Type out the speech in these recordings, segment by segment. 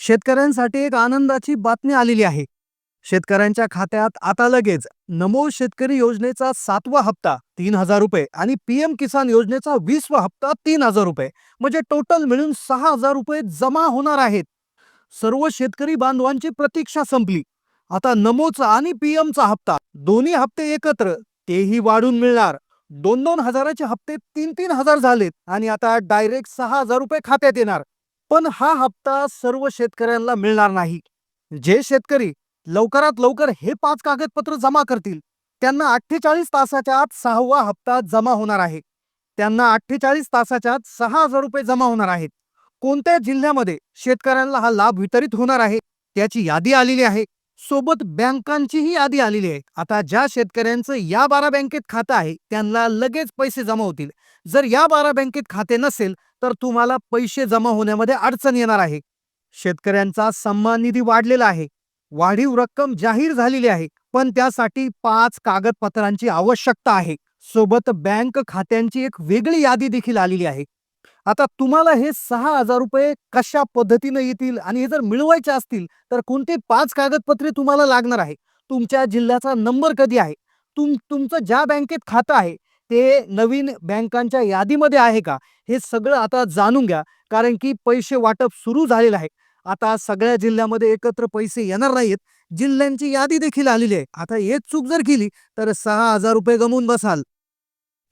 शेतकऱ्यांसाठी एक आनंदाची बातमी आलेली आहे. शेतकऱ्यांच्या खात्यात आता लगेच नमो शेतकरी योजनेचा सातवा हप्ता तीन हजार रुपये आणि पीएम किसान योजनेचा वीसवा हप्ता तीन हजार रुपये. म्हणजे टोटल मिळून सहा हजार रुपये जमा होणार आहेत. सर्व शेतकरी बांधवांची प्रतीक्षा संपली. आता नमोचा आणि पीएमचा हप्ता दोन्ही हप्ते एकत्र तेही वाढून मिळणार. दोन दोन हजाराचे हप्ते तीन तीन हजार झालेत आणि आता डायरेक्ट सहा हजार रुपये खात्यात येणार. पण हा हप्ता सर्व शेतकऱ्यांना मिळणार नाही. जे शेतकरी लवकरात लवकर हे पाच कागदपत्र जमा करतील त्यांना अठ्ठेचाळीस तासाच्या आत सहावा हप्ता जमा होणार आहे. त्यांना अठ्ठेचाळीस तासाच्या आत सहा हजार रुपये जमा होणार आहेत. कोणत्या जिल्ह्यामध्ये शेतकऱ्यांना हा लाभ वितरित होणार आहे त्याची यादी आलेली आहे. सोबत बँकांचीही यादी आलेली आहे. आता ज्या शेतकऱ्यांचं या बारा बँकेत खातं आहे त्यांना लगेच पैसे जमा होतील. जर या बारा बँकेत खाते नसेल तर तुम्हाला पैसे जमा होण्यामध्ये अडचण येणार आहे. शेतकऱ्यांचा सन्मान निधी वाढलेला आहे. वाढीव रक्कम जाहीर झालेली आहे पण त्यासाठी पाच कागदपत्रांची आवश्यकता आहे. सोबत बँक खात्यांची एक वेगळी यादी देखील आलेली आहे. आता तुम्हाला हे सहा हजार रुपये कशा पद्धतीने येतील आणि हे जर मिळवायचे असतील तर कोणते पाच कागदपत्रे तुम्हाला लागणार आहे? तुमच्या जिल्ह्याचा नंबर कधी आहे? तुम तुमचं ज्या बँकेत खातं आहे ते नवीन बँकांच्या यादीमध्ये आहे का? हे सगळं आता जाणून घ्या. कारण की पैसे वाटप सुरू झालेलं आहे आता सगळ्या जिल्ह्यामध्ये एकत्र पैसे येणार नाहीत. जिल्ह्यांची यादी देखील आलेली आहे. आता हेच चूक जर केली तर सहा हजार रुपये गमवून बसाल.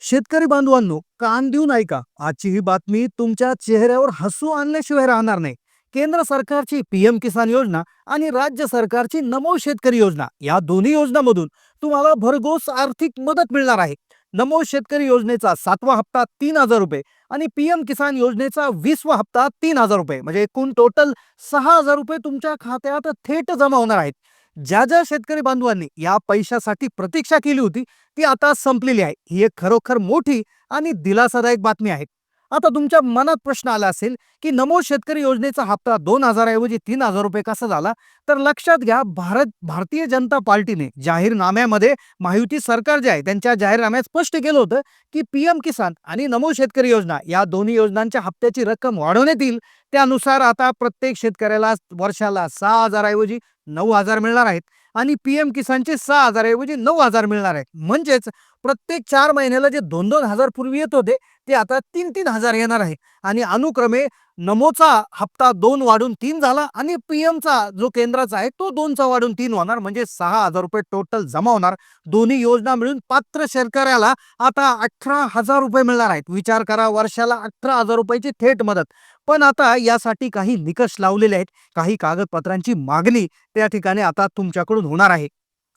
शेतकरी बांधवांनो कान देऊन ऐका. आजची ही बातमी तुमच्या चेहऱ्यावर हसू आणल्याशिवाय राहणार नाही. केंद्र सरकारची पीएम किसान योजना आणि राज्य सरकारची नमो शेतकरी योजना या दोन्ही योजनांमधून तुम्हाला भरघोस आर्थिक मदत मिळणार आहे. नमो शेतकरी योजनेचा सातवा हप्ता तीन हजार रुपये आणि पीएम किसान योजनेचा वीसवा हप्ता तीन हजार रुपये. म्हणजे एकूण टोटल सहा हजार रुपये तुमच्या खात्यात थेट जमा होणार आहेत. ज्या ज्या शेतकरी बांधवांनी या पैशासाठी प्रतीक्षा केली होती ती आता संपलेली आहे. ही एक खरोखर मोठी आणि दिलासादायक बातमी आहे. आता तुमच्या मनात प्रश्न आला असेल की नमो शेतकरी योजनेचा हप्ता दोन हजारऐवजी तीन हजार रुपये कसा झाला? तर लक्षात घ्या भारत भारतीय जनता पार्टीने जाहीरनाम्यामध्ये महायुती सरकार जे आहे त्यांच्या जाहीरनाम्यात स्पष्ट केलं होतं की पीएम किसान आणि नमो शेतकरी योजना या दोन्ही योजनांच्या हप्त्याची रक्कम वाढवण्यात येईल. त्यानुसार आता प्रत्येक शेतकऱ्याला वर्षाला सहा हजारऐवजी नऊ हजार मिळणार आहेत आणि पी एम किसानचे सहा हजारऐवजी नऊ हजार मिळणार आहेत. म्हणजेच प्रत्येक चार महिन्याला जे दोन दोन हजार पूर्वी येत होते ते आता तीन तीन हजार येणार आहे. आणि अनुक्रमे नमोचा हप्ता दोन वाढून तीन झाला आणि पीएमचा जो केंद्राचा आहे तो दोनचा वाढून तीन होणार म्हणजे सहा हजार रुपये टोटल जमा होणार. दोन्ही योजना मिळून पात्र शेतकऱ्याला आता अठरा हजार रुपये मिळणार आहेत. विचार करा वर्षाला अठरा हजार रुपयाची थेट मदत. पण आता यासाठी काही निकष लावलेले आहेत. काही कागदपत्रांची मागणी त्या ठिकाणी आता तुमच्याकडून होणार आहे.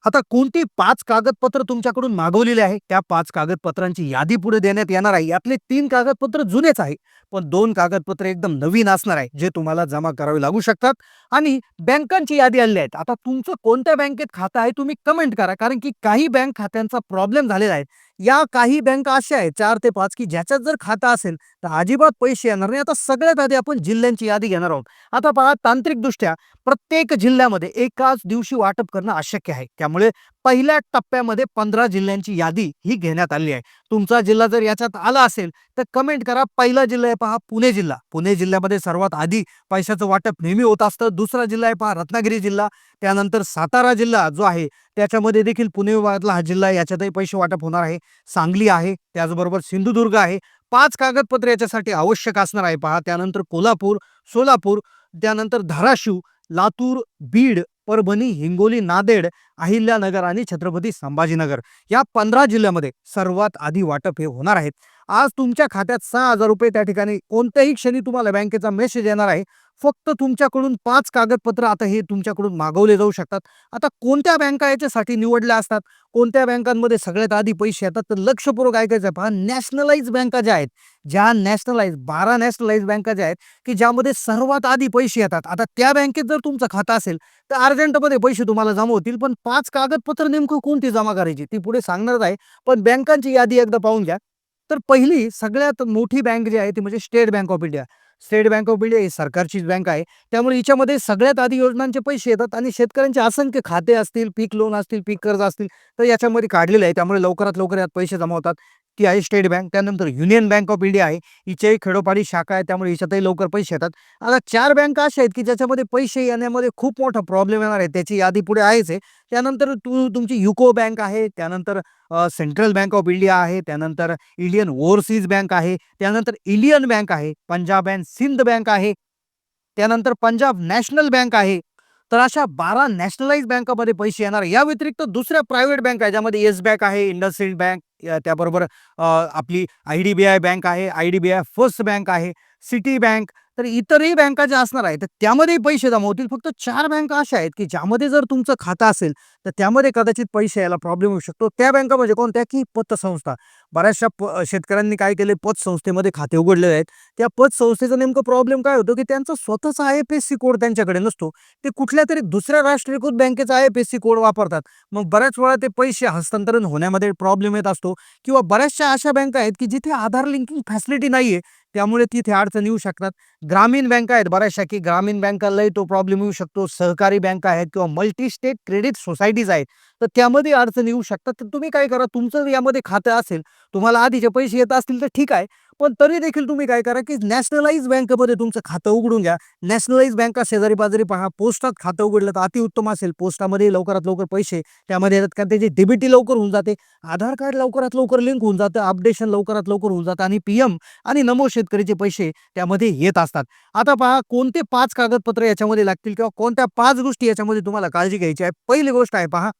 आता कोणती पाच कागदपत्र तुमच्याकडून मागवलेली आहे? त्या पाच कागदपत्रांची यादी पुढे देण्यात येणार आहे. यातले तीन कागदपत्र जुनेच आहे. पण दोन कागदपत्र एकदम नवीन असणार आहे जे तुम्हाला जमा करावे लागू शकतात. आणि बँकांची यादी आलेली आहेत. आता तुमचं कोणत्या बँकेत खातं आहे तुम्ही कमेंट करा. कारण की काही बँक खात्यांचा प्रॉब्लेम झालेला आहे. या काही बँका अशा आहेत चार ते पाच की ज्याच्यात जर खातं असेल तर अजिबात पैसे येणार नाही. आता सगळ्यात आधी आपण जिल्ह्यांची यादी घेणार आहोत. आता पहा तांत्रिकदृष्ट्या प्रत्येक जिल्ह्यामध्ये एकाच दिवशी वाटप करणं अशक्य आहे. त्यामुळे पहिल्या टप्प्यामध्ये पंधरा जिल्ह्यांची यादी ही घेण्यात आली आहे. तुमचा जिल्हा जर याच्यात आला असेल तर कमेंट करा. पहिला जिल्हा आहे पहा पुणे जिल्हा. पुणे जिल्ह्यामध्ये सर्वात आधी पैशाचं वाटप नेहमी होत असतं. दुसरा जिल्हा आहे पहा रत्नागिरी जिल्हा. त्यानंतर सातारा जिल्हा जो आहे त्याच्यामध्ये देखील पुणे विभागातला हा जिल्हा याच्यातही पैसे वाटप होणार आहे. सांगली आहे त्याचबरोबर सिंधुदुर्ग आहे. पाच कागदपत्र याच्यासाठी आवश्यक असणार आहे पहा. त्यानंतर कोल्हापूर सोलापूर त्यानंतर धाराशिव लातूर बीड परभणी हिंगोली नांदेड अहिल्यानगर आणि छत्रपती संभाजीनगर या पंधरा जिल्ह्यामध्ये सर्वात आधी वाटप हे होणार आहेत आज तुमच्या खात्यात सहा हजार रुपये त्या ठिकाणी कोणत्याही क्षणी तुम्हाला बँकेचा मेसेज येणार आहे. फक्त तुमच्याकडून पाच कागदपत्र आता हे तुमच्याकडून मागवले जाऊ शकतात. आता कोणत्या बँका याच्यासाठी निवडल्या असतात? कोणत्या बँकांमध्ये सगळ्यात आधी पैसे येतात? तर लक्षपूर्वक ऐकायचं आहे पहा. नॅशनलाइज बँका ज्या आहेत ज्या नॅशनलाइज बारा नॅशनलाइज बँका ज्या आहेत की ज्यामध्ये सर्वात आधी पैसे येतात. आता त्या बँकेत जर तुमचं खातं असेल तर अर्जंटमध्ये पैसे तुम्हाला जमा होतील. पण पाच कागदपत्र नेमकं कोणती जमा करायची ती पुढे सांगणार आहे. पण बँकांची यादी एकदा पाहून घ्या. तर पहिली सगळ्यात मोठी बँक जी आहे ती म्हणजे state bank of India. State bank of India ही सरकारचीच बँक आहे. त्यामुळे हिच्यामध्ये सगळ्यात आधी योजनांचे पैसे येतात आणि शेतकऱ्यांचे असंख्य खाते असतील पीक लोन असतील पीक कर्ज असतील तर याच्यामध्ये काढलेले आहे. त्यामुळे लवकरात लवकर यात पैसे जमा होतात. ती आहे स्टेट बँक. त्यानंतर युनियन बँक ऑफ इंडिया आहे. हिच्याही खेडोपाडी शाखा आहे. त्यामुळे हिच्यातही लवकर पैसे येतात. आता चार बँका अशा आहेत की ज्याच्यामध्ये पैसे येण्यामध्ये खूप मोठा प्रॉब्लेम येणार आहे. त्याची यादी पुढे आहेच आहे. त्यानंतर तू तुमची युको बँक आहे. त्यानंतर सेंट्रल बँक ऑफ इंडिया आहे. त्यानंतर इंडियन ओव्हरसीज बँक आहे. त्यानंतर इंडियन बँक आहे. पंजाब अँड सिंध बँक आहे. त्यानंतर पंजाब नॅशनल बँक आहे. तर अशा बारा नॅशनलाइज बँकामध्ये पैसे येणार. या व्यतिरिक्त दुसऱ्या प्रायव्हेट बँक आहे ज्यामध्ये येस बँक आहे इंडसइंड बँक त्याबरोबर आपली I D B I bank आहे I D B I first bank आहे सिटी बँक तर इतरही बँका ज्या असणार आहेत तर त्यामध्ये पैसे जमा होतील फक्त चार बँका अशा आहेत की ज्यामध्ये जर तुमचं खातं असेल तर त्यामध्ये कदाचित पैसे यायला प्रॉब्लेम होऊ शकतो. त्या बँका म्हणजे कोणत्या? की पतसंस्था. बऱ्याचशा प शेतकऱ्यांनी काय केले पतसंस्थेमध्ये खाते उघडलेले आहेत. त्या पतसंस्थेचा नेमकं प्रॉब्लेम काय होतो? की त्यांचा स्वतःचा I F S C code त्यांच्याकडे नसतो. ते कुठल्या तरी दुसऱ्या राष्ट्रीयकृत बँकेचा I F S C code वापरतात. मग बऱ्याच वेळा ते पैसे हस्तांतरण होण्यामध्ये प्रॉब्लेम येत असतो. किंवा बऱ्याचशा अशा बँका आहेत की जिथे आधार लिंकिंग फॅसिलिटी नाही आहे त्यामुळे तिथे अडचण येऊ शकतात. ग्रामीण बँका आहेत बऱ्याचशा की ग्रामीण बँकालाही तो प्रॉब्लेम येऊ शकतो. सहकारी बँका आहेत किंवा मल्टी स्टेट क्रेडिट सोसायटीज आहेत. तर त्यामध्ये अडचण येऊ शकतात. तर तुम्ही काय करा तुमचं यामध्ये खातं असेल तुम्हाला आधीचे पैसे येत असतील तर ठीक आहे. पण तरी देखील तुम्ही काय करा की नॅशनलाइज बँकेमध्ये तुमचं खातं उघडून घ्या. नॅशनलाइज बँका शेजारी पाजारी पहा. पोस्टात खातं उघडलं तर अतिउत्तम असेल. पोस्टामध्ये लवकरात लवकर पैसे त्यामध्ये येतात कारण त्याची डीबीटी लवकर होऊन जाते. आधार कार्ड लवकरात लवकर लिंक होऊन जातं. अपडेशन लवकरात लवकर होऊन जातं आणि पीएम आणि नमो शेतकरीचे पैसे त्यामध्ये येत असतात. आता पहा कोणते पाच कागदपत्र याच्यामध्ये लागतील किंवा कोणत्या पाच गोष्टी याच्यामध्ये तुम्हाला काळजी घ्यायची आहे? पहिली गोष्ट आहे पहा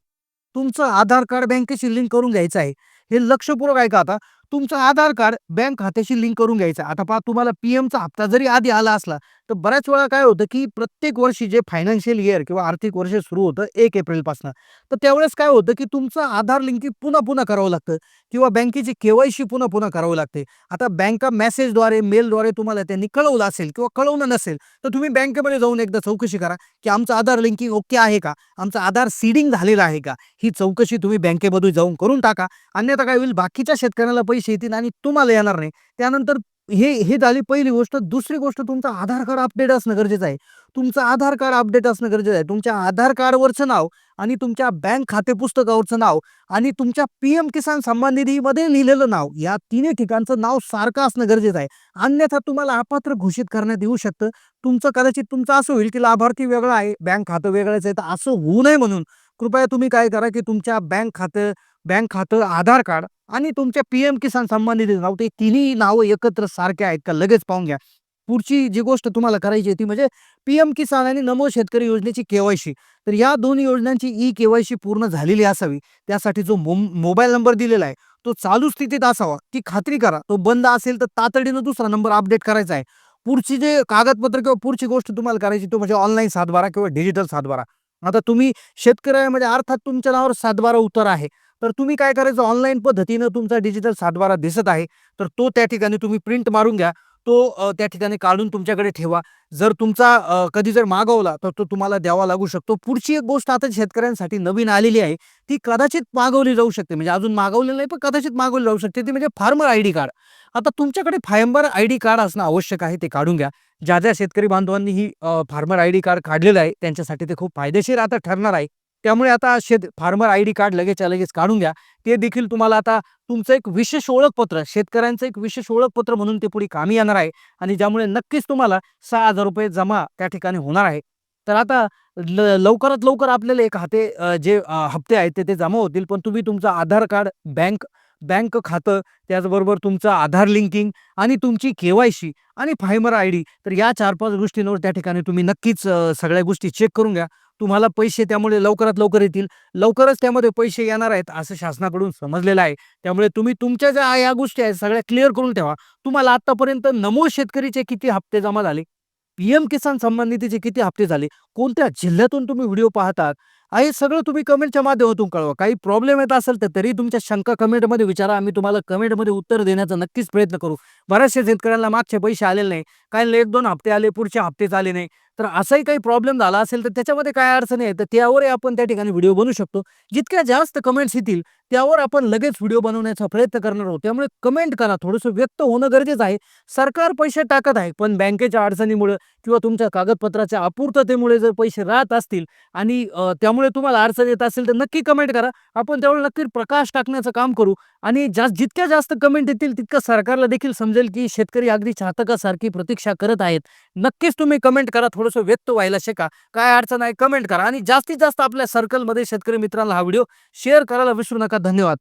तुमचं आधार कार्ड बँकेशी लिंक करून घ्यायचं आहे. हे लक्षपूर्वक आहे का आता. तुमचं आधार कार्ड बँक खात्याशी लिंक करून घ्यायचं. आता पहा तुम्हाला पी एमचा हप्ता जरी आधी आला असला तर बऱ्याच वेळा काय होतं की प्रत्येक वर्षी जे फायनान्शियल इयर किंवा आर्थिक वर्ष सुरू होतं एक एप्रिलपासून तर त्यावेळेस काय होतं की तुमचं आधार लिंकिंग पुन्हा पुन्हा करावं लागतं किंवा बँकेची केवायसी पुन्हा पुन्हा करावं लागते. आता बँका मेसेजद्वारे मेलद्वारे तुम्हाला त्यांनी कळवलं असेल किंवा कळवलं नसेल तर तुम्ही बँकेमध्ये जाऊन एकदा चौकशी करा की आमचं आधार लिंकिंग ओके आहे का? आमचं आधार सीडिंग झालेलं आहे का? ही चौकशी तुम्ही बँकेमध्ये जाऊन करून टाका. अन्यथा काय होईल बाकीच्या शेतकऱ्याला पैसे येतील आणि तुम्हाला येणार नाही. त्यानंतर हे हे झाली पहिली गोष्ट. दुसरी गोष्ट तुमचं आधार कार्ड अपडेट असणं गरजेचं आहे. तुमचं आधार कार्ड अपडेट असणं गरजेचं आहे. तुमच्या आधार कार्डवरचं नाव आणि तुमच्या बँक खाते पुस्तकावरचं नाव आणि तुमच्या पी एम किसान सन्मान निधीमध्ये लिहिलेलं नाव या तिन्ही ठिकाणचं नाव सारखं असणं गरजेचं आहे. अन्यथा तुम्हाला अपात्र घोषित करण्यात येऊ शकतं. तुमचं कदाचित तुमचं असं होईल की लाभार्थी वेगळा आहे बँक खातं वेगळंच आहे तर असं होऊ नये म्हणून कृपया तुम्ही काय करा की तुमच्या बँक खातं बँक खातं आधार कार्ड आणि तुमच्या पी एम किसान सन्मान निधी नाव ते तिन्ही नावं एकत्र सारखे आहेत का लगेच पाहून घ्या. पुढची जी गोष्ट तुम्हाला करायची आहे ती म्हणजे पी एम किसान आणि नमो शेतकरी योजनेची केवायसी तर या दोन योजनांची ई केवायसी पूर्ण झालेली असावी. त्यासाठी जो मोबाईल नंबर दिलेला आहे तो चालू स्थितीत असावा. ती खात्री करा. तो बंद असेल तर तातडीनं दुसरा नंबर अपडेट करायचा आहे. पुढची जे कागदपत्र किंवा पुढची गोष्ट तुम्हाला करायची तो म्हणजे ऑनलाईन सातबारा किंवा डिजिटल सातबारा. आता तुम्ही शेतकऱ्यामध्ये म्हणजे अर्थात तुमच्या नावावर सातबारा उतर आहे. तर तुम्ही काय करायचं? ऑनलाईन पद्धतीनं तुमचा डिजिटल सातबारा दिसत आहे. तर तो त्या ठिकाणी तुम्ही प्रिंट मारून घ्या. तो त्या ठिकाणी काढून तुमच्याकडे ठेवा. जर तुमचा कधी जर मागवला तर तो तुम्हाला द्यावा लागू शकतो. पुढची एक गोष्ट आता शेतकऱ्यांसाठी नवीन आलेली आहे. ती कदाचित मागवली जाऊ शकते. म्हणजे अजून मागवलेली नाही पण कदाचित मागवली जाऊ शकते. ती म्हणजे फार्मर आय डी कार्ड. आता तुमच्याकडे फार्मर आय डी कार्ड असणं आवश्यक आहे ते काढून घ्या. ज्या ज्या शेतकरी बांधवांनी ही फार्मर आय डी कार्ड काढलेलं आहे त्यांच्यासाठी ते खूप फायदेशीर आता ठरणार आहे. त्यामुळे आता शेत फार्मर आय डी कार्ड लगेच लगेच काढून घ्या. ते देखील तुम्हाला आता तुमचं एक विशेष ओळखपत्र शेतकऱ्यांचं एक विशेष ओळखपत्र म्हणून ते पुढे कामी येणार आहे. आणि ज्यामुळे नक्कीच तुम्हाला सहा हजार रुपये जमा त्या ठिकाणी होणार आहे. तर आता ल लवकरात लवकर आपल्याला एक खाते जे हप्ते आहेत ते ते जमा होतील. पण तुम्ही तुमचं आधार कार्ड बँक बँक खातं त्याचबरोबर तुमचं आधार लिंकिंग आणि तुमची केवायसी आणि फायमर आय डी. तर या चार पाच गोष्टींवर त्या ठिकाणी तुम्ही नक्कीच सगळ्या गोष्टी चेक करून घ्या. तुम्हाला पैसे त्यामुळे लवकरात लवकर येतील. लवकरच त्यामध्ये पैसे येणार आहेत असं शासनाकडून समजलेलं आहे. त्यामुळे तुम्ही तुमच्या ज्या या गोष्टी आहेत सगळ्या क्लिअर करून ठेवा. तुम्हाला आतापर्यंत नमो शेतकरीचे किती हप्ते जमा झाले? पीएम किसान सन्मान निधीचे किती हप्ते झाले? कोणत्या जिल्ह्यातून तुम्ही व्हिडिओ पाहतात? हे सगळं तुम्ही कमेंटच्या माध्यमातून कळवा. काही प्रॉब्लेम येत असेल तर तरी तुमच्या शंका कमेंटमध्ये विचारा. आम्ही तुम्हाला कमेंटमध्ये उत्तर देण्याचा नक्कीच प्रयत्न करू. बऱ्याचशा शेतकऱ्यांना मागचे पैसे आलेले नाही. काही एक दोन हप्ते आले पुढचे हप्तेच आले नाही. तर असाही काही प्रॉब्लेम झाला असेल तर त्याच्यामध्ये काय अडचणी आहे? तर त्यावरही आपण त्या ठिकाणी व्हिडिओ बनवू शकतो. जितक्या जास्त कमेंट्स येतील त्यावर आपण लगेच व्हिडिओ बनवण्याचा प्रयत्न करणार आहोत. त्यामुळे कमेंट करा. थोडंसं व्यक्त होणं गरजेचं आहे. सरकार पैसे टाकत आहे पण बँकेच्या अडचणीमुळे किंवा तुमच्या कागदपत्राच्या अपूर्ततेमुळे जर पैसे राहत असतील आणि त्यामुळे तुम्हाला अडचण येत असेल तर नक्की कमेंट करा. आपण त्यावर नक्की प्रकाश टाकण्याचं काम करू आणि जास्त जितक्या जास्त कमेंट येतील तितकं सरकारला देखील समजेल की शेतकरी अगदी चाहतकासारखी प्रतीक्षा करत आहेत. नक्कीच तुम्ही कमेंट करा. थोडंसं व्यक्त व्हायला शिका. काय अडचण आहे कमेंट करा. आणि जास्तीत जास्त आपल्या सर्कलमध्ये शेतकरी मित्रांना हा व्हिडिओ शेअर करायला विसरू नका. धन्यवाद.